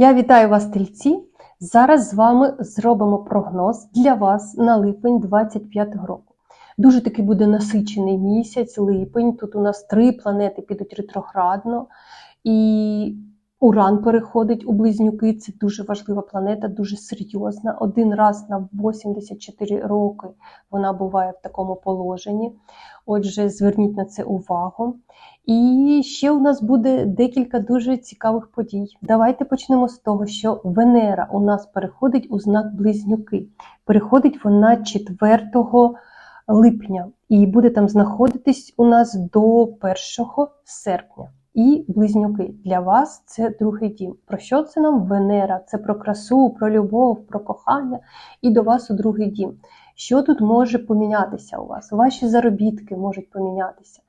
Я вітаю вас, тельці. Зараз з вами зробимо прогноз для вас на липень 25 року. Дуже таки буде насичений місяць, липень. Тут у нас три планети підуть ретроградно, і Уран переходить у близнюки. Це дуже важлива планета, дуже серйозна. Один раз на 84 роки вона буває в такому положенні. Отже, зверніть на це увагу. І ще у нас буде декілька дуже цікавих подій. Давайте почнемо з того, що Венера у нас переходить у знак Близнюки. Переходить вона 4 липня і буде там знаходитись у нас до 1 серпня. І близнюки для вас це другий дім. Про що це нам Венера? Це про красу, про любов, про кохання і до вас у другий дім. Що тут може помінятися у вас? Ваші заробітки можуть помінятися,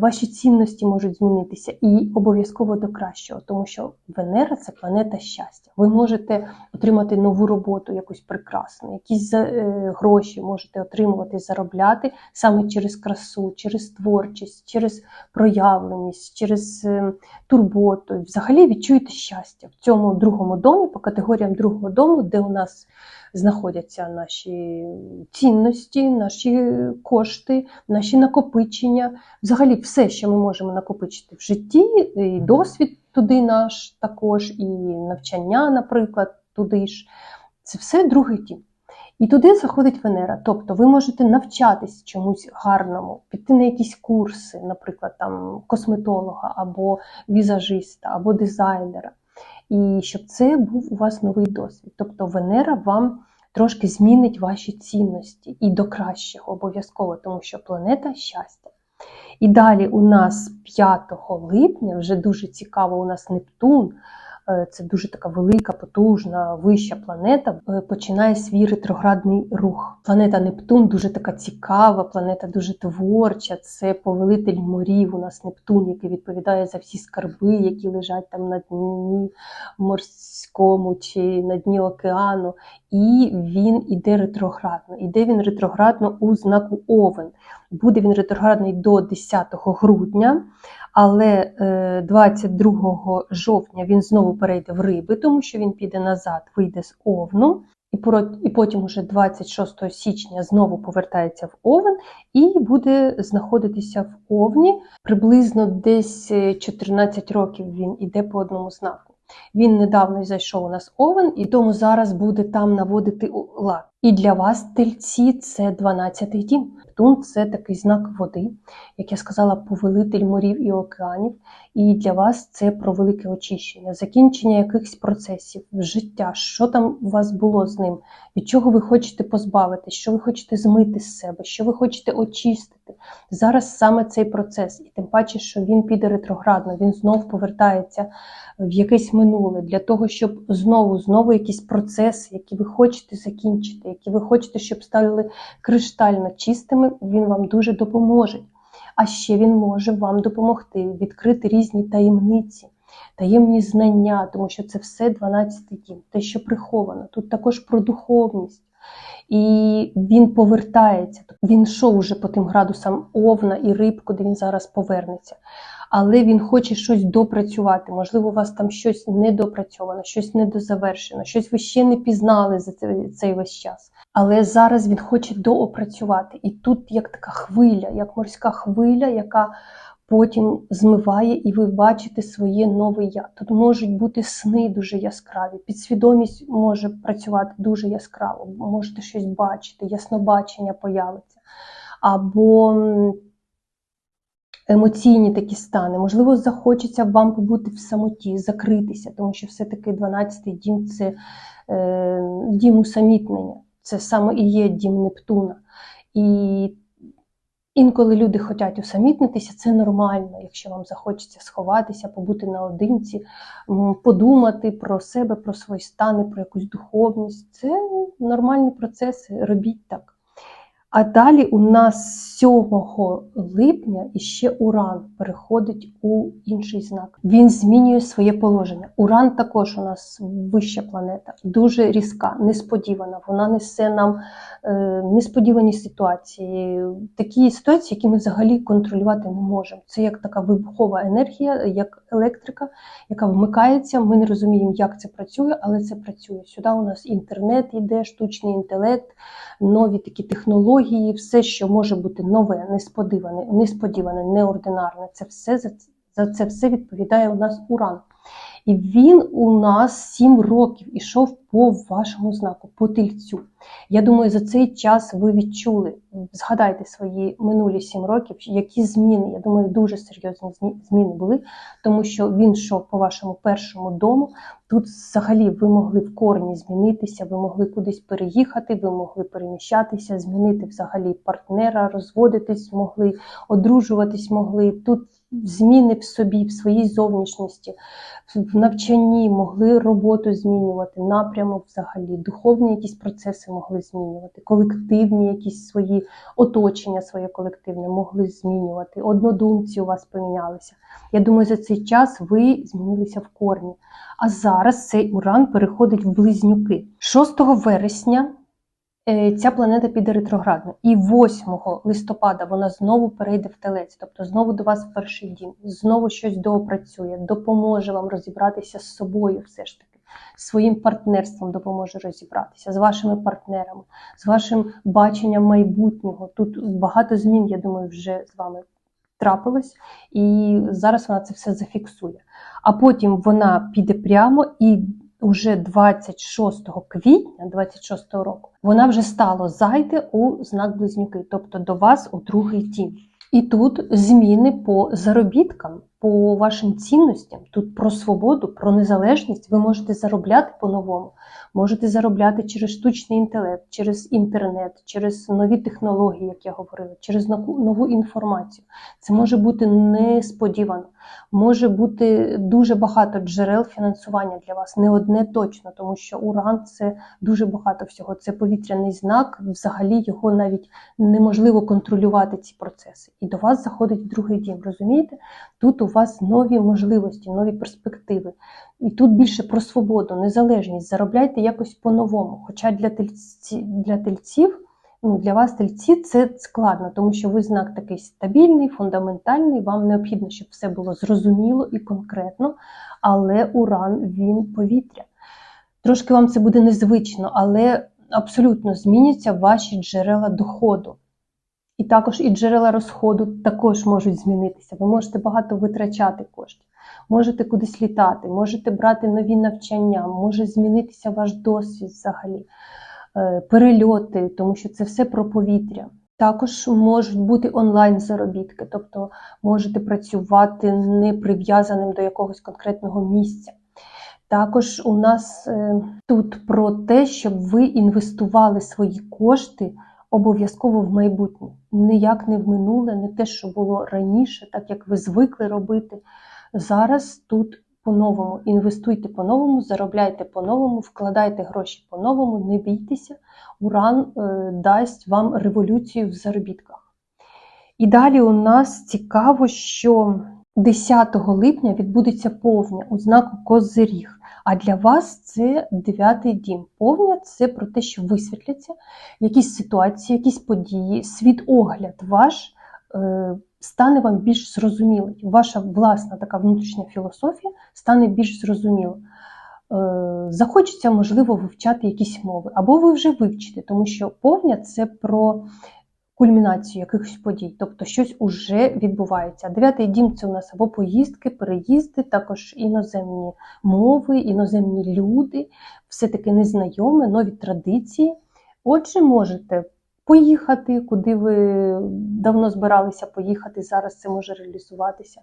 ваші цінності можуть змінитися і обов'язково до кращого, тому що Венера це планета щастя. Ви можете отримати нову роботу, якусь прекрасну, якісь е, гроші можете отримувати, заробляти саме через красу, через творчість, через проявленість, через е, турботу. Взагалі відчуєте щастя в цьому другому домі, по категоріям другого дому, де у нас знаходяться наші цінності, наші кошти, наші накопичення. Взагалі, все, що ми можемо накопичити в житті, і досвід туди наш також, і навчання, наприклад, туди ж. Це все другий дім. І туди заходить Венера. Тобто ви можете навчатись чомусь гарному, піти на якісь курси, наприклад, там косметолога або візажиста, або дизайнера. І щоб це був у вас новий досвід. Тобто Венера вам трошки змінить ваші цінності і до кращого обов'язково, тому що планета щастя. І далі у нас 5 липня вже дуже цікаво, у нас Нептун. Е, Це дуже така велика, потужна, вища планета. е, Починає свій ретроградний рух. Планета Нептун дуже така цікава, планета дуже творча. Це повелитель морів. У нас Нептун, який відповідає за всі скарби, які лежать там на дні морському чи на дні океану. І він іде ретроградно. Іде він ретроградно у знаку Овен. Буде він ретроградний до 10 грудня, але е, 22 жовтня він знову перейде в риби, тому що він піде назад, вийде з Овну. І потім уже 26 січня знову повертається в Овен і буде знаходитися в Овні. Приблизно десь е, 14 років він іде по одному знаку. Він недавно зайшов у нас Овен, і тому зараз буде там наводити лад. І для вас, тельці, це 12-й дім. Нептун – це такий знак води, як я сказала, повелитель морів і океанів. І для вас це про велике очищення, закінчення якихось процесів, життя, що там у вас було з ним, від чого ви хочете позбавитись, що ви хочете змити з себе, що ви хочете очистити. Зараз саме цей процес, і тим паче, що він піде ретроградно, він знов повертається в якесь минуле для того, щоб знову знову якісь процеси, які ви хочете закінчити, які ви хочете, щоб стали криштально чистими, він вам дуже допоможе. А ще він може вам допомогти відкрити різні таємниці, таємні знання, тому що це все 12 дім, те, що приховано. Тут також про духовність. І він повертається. Він йшов уже по тим градусам Овна і риб, куди він зараз повернеться. Але він хоче щось допрацювати. Можливо, у вас там щось недопрацьовано, щось недозавершено, щось ви ще не пізнали за цей, весь час. Але зараз він хоче доопрацювати. І тут як така хвиля, як морська хвиля, яка потім змиває, і ви бачите своє нове я. Тут можуть бути сни дуже яскраві, підсвідомість може працювати дуже яскраво, можете щось бачити, яснобачення появиться. Або емоційні такі стани. Можливо, захочеться вам побути в самоті, закритися, тому що все-таки 12-й дім це е, дім усамітнення. Це саме і є дім Нептуна. І інколи люди хочуть усамітнитися, це нормально, якщо вам захочеться сховатися, побути наодинці, подумати про себе, про свої стани, про якусь духовність. Це нормальні процеси, робіть так. А далі у нас 7 липня іще Уран переходить у інший знак. Він змінює своє положення. Уран також у нас вища планета, дуже різка, несподівана. Вона несе нам е, несподівані ситуації, такі ситуації, які ми взагалі контролювати не можемо. Це як така вибухова енергія, як електрика, яка вмикається. Ми не розуміємо, як це працює, але це працює. Сюди у нас інтернет йде, штучний інтелект, нові такі технології, все, що може бути нове, несподіване, несподіване, неординарне. Це все за це все відповідає у нас уран. І він у нас 7 років ішов по вашому знаку, по тельцю. Я думаю, за цей час ви відчули, згадайте свої минулі 7 років, які зміни. Я думаю, дуже серйозні зні- зміни були, тому що він йшов по вашому першому дому. Тут взагалі ви могли в корні змінитися, ви могли кудись переїхати, ви могли переміщатися, змінити взагалі партнера, розводитись могли, одружуватись могли. Тут зміни в собі, в своїй зовнішності, в навчанні могли роботу змінювати, напрямок взагалі, духовні якісь процеси могли змінювати, колективні якісь свої оточення своє колективне могли змінювати, однодумці у вас помінялися. Я думаю, за цей час ви змінилися в корні. А зараз цей уран переходить в близнюки. 6 вересня ця планета піде ретроградно. І 8 листопада вона знову перейде в телець, тобто знову до вас в перший дім, знову щось доопрацює, допоможе вам розібратися з собою все ж таки. Своїм партнерством допоможе розібратися з вашими партнерами, з вашим баченням майбутнього. Тут багато змін, я думаю, вже з вами трапилось, і зараз вона це все зафіксує. А потім вона піде прямо і уже 26 квітня 26 року вона вже стала зайти у знак близнюки, тобто до вас у другий дім. І тут зміни по заробіткам, по вашим цінностям, тут про свободу, про незалежність. Ви можете заробляти по-новому, можете заробляти через штучний інтелект, через інтернет, через нові технології, як я говорила, через нову інформацію. Це може бути несподівано, може бути дуже багато джерел фінансування для вас, не одне точно, тому що уран це дуже багато всього. Це повітряний знак, взагалі його навіть неможливо контролювати ці процеси. І до вас заходить другий дім. Розумієте? Тут у вас нові можливості, нові перспективи. І тут більше про свободу, незалежність. Заробляйте якось по-новому. Хоча для тельці, для тельців, ну для вас тельці це складно, тому що ви знак такий стабільний, фундаментальний. Вам необхідно, щоб все було зрозуміло і конкретно, але уран він повітря. Трошки вам це буде незвично, але абсолютно зміняться ваші джерела доходу. І також і джерела розходу також можуть змінитися. Ви можете багато витрачати коштів, можете кудись літати, можете брати нові навчання, може змінитися ваш досвід взагалі, е, перельоти, тому що це все про повітря. Також можуть бути онлайн заробітки, тобто можете працювати не прив'язаним до якогось конкретного місця. Також у нас е, тут про те, щоб ви інвестували свої кошти обов'язково в майбутнє, ніяк не в минуле, не те, що було раніше, так як ви звикли робити. Зараз тут по-новому інвестуйте по-новому, заробляйте по-новому, вкладайте гроші по-новому, не бійтеся, уран е, дасть вам революцію в заробітках. І далі у нас цікаво, що 10 липня відбудеться повня у знаку Козиріг. А для вас це дев'ятий дім. Повня це про те, що висвітляться якісь ситуації, якісь події, світогляд ваш стане вам більш зрозумілий. Ваша власна така внутрішня філософія стане більш зрозуміла. Е, захочеться, можливо, вивчати якісь мови, або ви вже вивчите, тому що повня це про кульмінацію якихось подій, тобто щось уже відбувається. Дев'ятий дім це у нас або поїздки, переїзди, також іноземні мови, іноземні люди, все-таки незнайоме, нові традиції. Отже, можете поїхати, куди ви давно збиралися поїхати, зараз це може реалізуватися.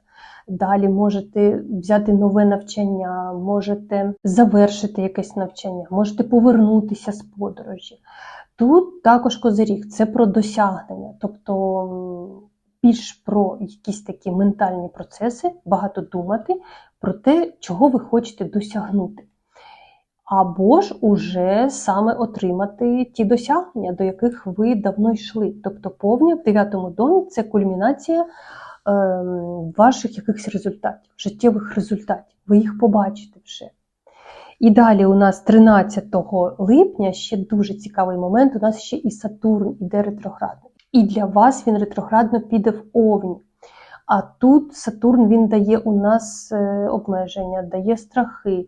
Далі можете взяти нове навчання, можете завершити якесь навчання, можете повернутися з подорожі. Тут також козиріг це про досягнення, тобто більш про якісь такі ментальні процеси, багато думати про те, чого ви хочете досягнути. Або ж уже саме отримати ті досягнення, до яких ви давно йшли. Тобто повня в дев'ятому домі це кульмінація ем, ваших якихось результатів, життєвих результатів. Ви їх побачите вже. І далі у нас 13 липня ще дуже цікавий момент. У нас ще і Сатурн іде ретроградно. І для вас він ретроградно піде в Овні. А тут Сатурн він дає у нас е, обмеження, дає страхи.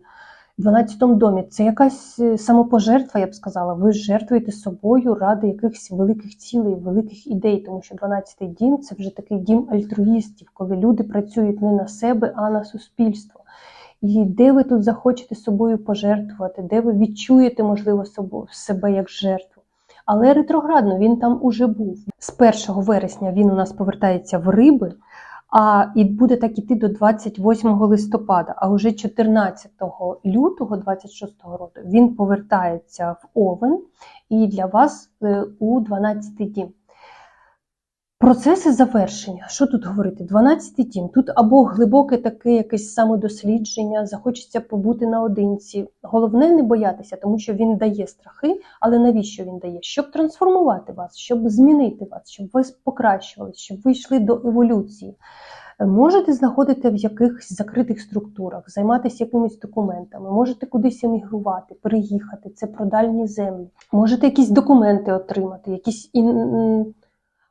В 12 домі це якась е, самопожертва, я б сказала. Ви жертвуєте собою ради якихось великих цілей, великих ідей, тому що 12-й дім це вже такий дім альтруїстів, коли люди працюють не на себе, а на суспільство. І де ви тут захочете собою пожертвувати, де ви відчуєте, можливо, себе як жертву. Але ретроградно він там уже був. З 1 вересня він у нас повертається в риби, а і буде так іти до 28 листопада. А вже 14 лютого 26 року він повертається в Овен і для вас е, у 12 дім. Процеси завершення. Що тут говорити? 12 дім. Тут або глибоке таке якесь самодослідження, захочеться побути наодинці. Головне не боятися, тому що він дає страхи, але навіщо він дає? Щоб трансформувати вас, щоб змінити вас, щоб ви покращувалися, щоб ви йшли до еволюції. Можете знаходити в якихось закритих структурах, займатися якимись документами, можете кудись емігрувати, переїхати, це про дальні землі. Можете якісь документи отримати, якісь.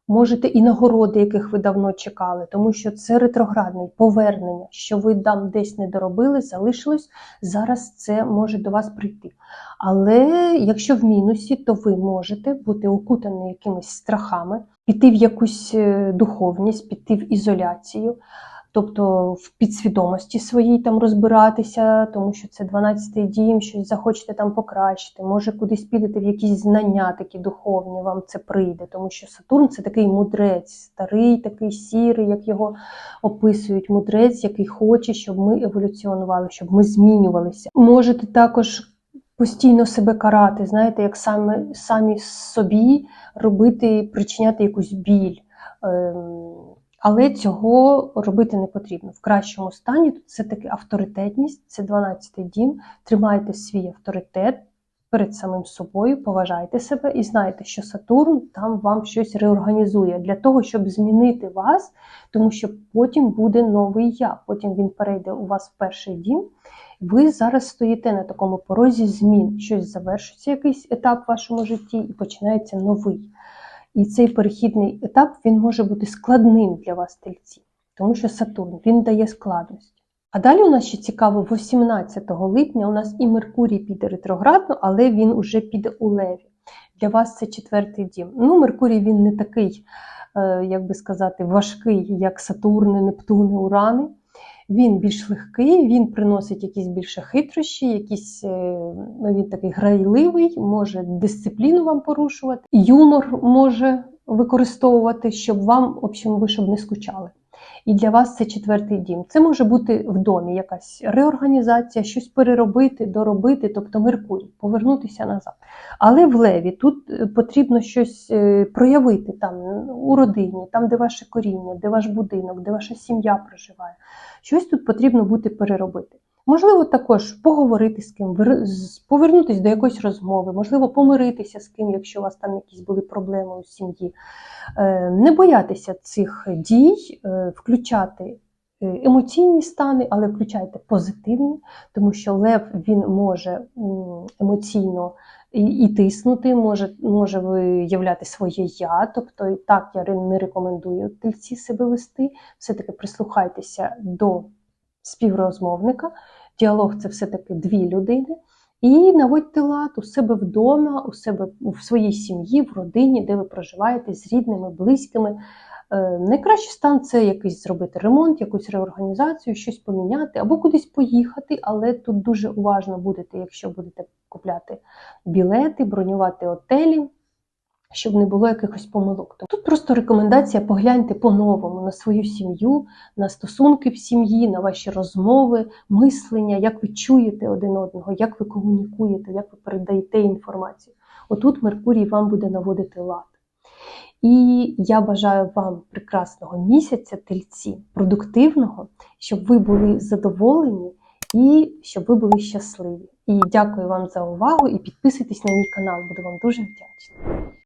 Можете і нагороди, яких ви давно чекали, тому що це ретроградний повернення, що ви там десь не доробили, залишилось. Зараз це може до вас прийти. Але якщо в мінусі, то ви можете бути окутані якимись страхами, піти в якусь е, духовність, піти в ізоляцію, тобто в підсвідомості своїй там розбиратися, тому що це 12-й дім, щось захочете там покращити, може кудись підете в якісь знання такі духовні, вам це прийде, тому що Сатурн це такий мудрець, старий, такий сірий, як його описують, мудрець, який хоче, щоб ми еволюціонували, щоб ми змінювалися. Можете також постійно себе карати, знаєте, як самі, самі собі робити, причиняти якусь біль. Ем, але цього робити не потрібно. В кращому стані тут це таки авторитетність, це 12-й дім. Тримайте свій авторитет перед самим собою, поважайте себе і знайте, що Сатурн там вам щось реорганізує для того, щоб змінити вас, тому що потім буде новий я. Потім він перейде у вас в перший дім. Ви зараз стоїте на такому порозі змін. Щось завершиться, якийсь етап в вашому житті, і починається новий. І цей перехідний етап він може бути складним для вас, тельці, тому що Сатурн він дає складності. А далі у нас ще цікаво, 18 липня у нас і Меркурій піде ретроградно, але він уже піде у Леві. Для вас це четвертий дім. Ну, Меркурій він не такий, е, як би сказати, важкий, як Сатурни, Нептуни, Урани. Він більш легкий, він приносить якісь більше хитрощі, якісь е, ну, він такий грайливий, може дисципліну вам порушувати, юмор може використовувати, щоб вам, в общем, ви щоб не скучали. І для вас це четвертий дім. Це може бути в домі якась реорганізація, щось переробити, доробити, тобто Меркурій, повернутися назад. Але в Леві тут е, потрібно щось е, проявити там у родині, там, де ваше коріння, де ваш будинок, де ваша сім'я проживає. Щось тут потрібно буде переробити. Можливо, також поговорити з ким, повернутися до якоїсь розмови, можливо, помиритися з ким, якщо у вас там якісь були проблеми у сім'ї. Е, Не боятися цих дій, е, включати е, емоційні стани, але включайте позитивні, тому що лев він може емоційно і, тиснути, може, може виявляти своє я. Тобто, і так я не рекомендую тельці себе вести. Все-таки прислухайтеся до співрозмовника. Діалог це все-таки дві людини. І наводьте лад у себе вдома, у себе в своїй сім'ї, в родині, де ви проживаєте з рідними, близькими. Е, Найкращий стан це якийсь зробити ремонт, якусь реорганізацію, щось поміняти або кудись поїхати, але тут дуже уважно будете, якщо будете купляти білети, бронювати отелі, щоб не було якихось помилок. Тут просто рекомендація погляньте по-новому на свою сім'ю, на стосунки в сім'ї, на ваші розмови, мислення, як ви чуєте один одного, як ви комунікуєте, як ви передаєте інформацію. Отут Меркурій вам буде наводити лад. І я бажаю вам прекрасного місяця, тельці, продуктивного, щоб ви були задоволені і щоб ви були щасливі. І дякую вам за увагу і підписуйтесь на мій канал, буду вам дуже вдячна.